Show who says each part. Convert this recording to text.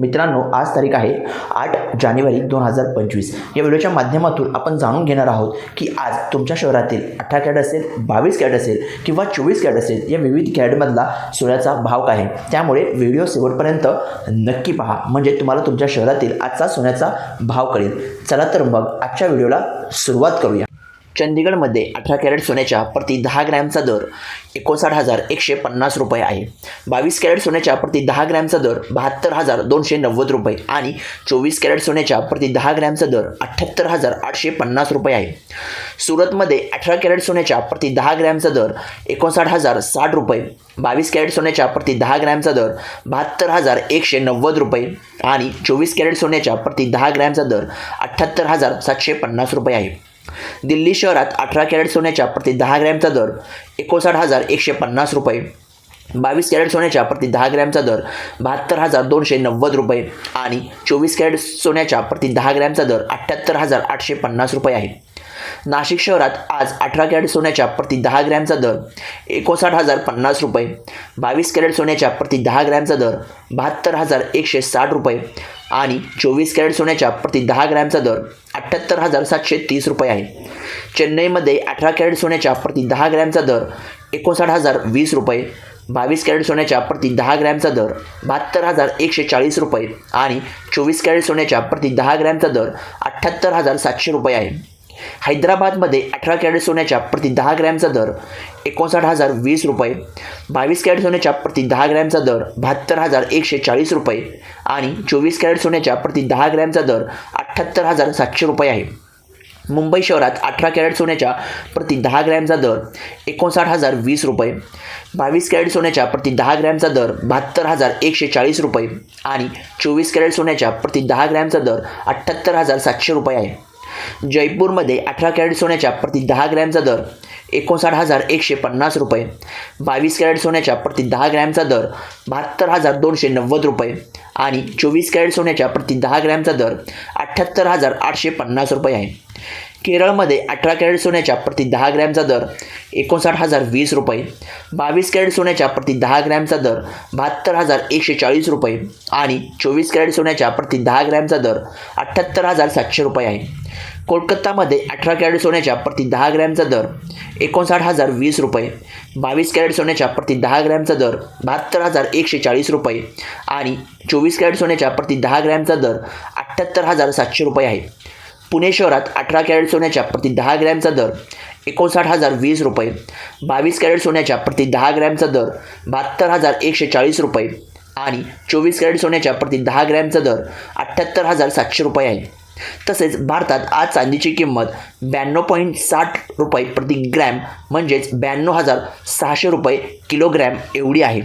Speaker 1: मित्रांनो आज तारीख आहे आठ जानेवारी दोन हजार पंचवीस. या व्हिडिओच्या माध्यमातून आपण जाणून घेणार आहोत की आज तुमच्या शहरातील अठरा कॅरेट असेल बावीस कॅरेट असेल किंवा चोवीस कॅरेट असेल या विविध कॅरेटमधला सोन्याचा भाव काय आहे? त्यामुळे व्हिडिओ शेवटपर्यंत नक्की पहा. म्हणजे तुम्हाला तुमच्या शहरातील आजचा सोन्याचा भाव कळेल. चला तर मग आजच्या व्हिडिओला सुरुवात करूया. चंदीगडमध्ये अठरा कॅरेट सोन्याच्या प्रति दहा ग्रॅमचा दर एकोणसाठ हजार एकशे पन्नास रुपये आहे. बावीस कॅरेट सोन्याच्या प्रति दहा ग्रॅमचा दर बहात्तर हजार दोनशे नव्वद रुपये आणि चोवीस कॅरेट सोन्याच्या प्रति दहा ग्रॅमचा दर अठ्ठ्याहत्तर हजार आठशे पन्नास रुपये आहे. सुरतमध्ये अठरा कॅरेट सोन्याच्या प्रति दहा ग्रॅमचा दर एकोणसाठ हजार साठ रुपये बावीस कॅरेट सोन्याच्या प्रति दहा ग्रॅमचा दर बहात्तर हजार एकशे नव्वद रुपये आणि चोवीस कॅरेट सोन्याच्या प्रति दहा ग्रॅमचा दर अठ्ठ्याहत्तर हजार सातशे पन्नास रुपये आहे. दिल्ली शहरात अठरा कॅरेट सोन्याच्या प्रति दहा ग्रॅमचा दर एकोणसाठ हजार एकशे पन्नास रुपये. बावीस कॅरेट सोन्याच्या प्रति दहा ग्रॅमचा दर बहात्तर हजार दोनशे नव्वद रुपये आणि चोवीस कॅरेट सोन्याच्या प्रति दहा ग्रॅमचा दर अठ्ठ्याहत्तर हजार आठशे पन्नास रुपये आहे. नाशिक शहरात आज अठरा कॅरेट सोन्याच्या प्रति दहा ग्रॅमचा दर एकोणसाठ हजार पन्नास रुपये. बावीस कॅरेट सोन्याच्या प्रति दहा ग्रॅमचा दर बहात्तर हजार एकशे साठ रुपये आणि चोवीस कॅरेट सोन्याच्या प्रति दहा ग्रॅमचा दर अठ्ठ्याहत्तर हजार सातशे तीस रुपये आहे. चेन्नईमध्ये अठरा कॅरेट सोन्याच्या प्रति दहा ग्रॅमचा दर एकोणसाठ हजार वीस रुपये बावीस कॅरेट सोन्याच्या प्रति दहा ग्रॅमचा दर बहात्तर हजार एकशे चाळीस रुपये आणि चोवीस कॅरेट सोन्याच्या प्रति दहा ग्रॅमचा दर अठ्ठ्याहत्तर हजार सातशे रुपये आहे. हैदराबादमध्ये अठरा कॅरेट सोन्याच्या प्रति दहा ग्रॅमचा दर एकोणसाठ हजार वीस रुपये बावीस कॅरेट सोन्याच्या प्रति दहा ग्रॅमचा दर बहात्तर हजार एकशे चाळीस रुपये आणि चोवीस कॅरेट सोन्याच्या प्रति दहा ग्रॅमचा दर अठ्ठ्याहत्तर हजार सातशे रुपये आहे. मुंबई शहरात अठरा कॅरेट सोन्याच्या प्रति दहा ग्रॅमचा दर एकोणसाठ हजार वीस रुपये. बावीस कॅरेट सोन्याच्या प्रति दहा ग्रॅमचा दर बहात्तर हजार एकशे चाळीस रुपये आणि चोवीस कॅरेट सोन्याच्या प्रति दहा ग्रॅमचा दर अठ्ठ्याहत्तर हजार सातशे रुपये आहे. जयपूरमध्ये अठरा कॅरेट सोन्याच्या प्रति दहा ग्रॅमचा दर एकोणसाठ हजार एकशे पन्नास रुपये. बावीस कॅरेट सोन्याच्या प्रति दहा ग्रॅमचा दर बहात्तर हजार दोनशे नव्वद रुपये आणि चोवीस कॅरेट सोन्याच्या प्रति दहा ग्रॅमचा दर अठ्ठ्याहत्तर हजार आठशे पन्नास रुपये आहे. केरळमध्ये अठरा कॅरेट सोन्याच्या प्रति दहा ग्रॅमचा दर एकोणसाठ हजार वीस रुपये बावीस कॅरेट सोन्याच्या प्रति दहा ग्रॅमचा दर बहात्तर हजार एकशे चाळीस रुपये आणि चोवीस कॅरेट सोन्याच्या प्रति दहा ग्रॅमचा दर अठ्ठ्याहत्तर हजार सातशे रुपये आहे. कोलकातामध्ये अठरा कॅरेट सोन्याच्या प्रति दहा ग्रॅमचा दर एकोणसाठ हजार वीस रुपये बावीस कॅरेट सोन्याच्या प्रति दहा ग्रॅमचा दर बहात्तर हजार एकशे चाळीस रुपये आणि चोवीस कॅरेट सोन्याच्या प्रति दहा ग्रॅमचा दर अठ्ठ्याहत्तर हजार सातशे रुपये आहे. पुणे शहरात अठरा कॅरेट सोन्याच्या प्रति दहा ग्रॅमचा दर एकोणसाठ हजार वीस रुपये बावीस कॅरेट सोन्याच्या प्रति दहा ग्रॅमचा दर बहात्तर हजार एकशे चाळीस रुपये आणि चोवीस कॅरेट सोन्याच्या प्रति दहा ग्रॅमचा दर अठ्ठ्याहत्तर हजार सातशे रुपये आहे. तसेच भारतात आज चांदीची किंमत ब्याण्णव पॉईंट साठ रुपये प्रति ग्रॅम म्हणजेच ब्याण्णव हजार सहाशे रुपये किलोग्रॅम एवढी आहे.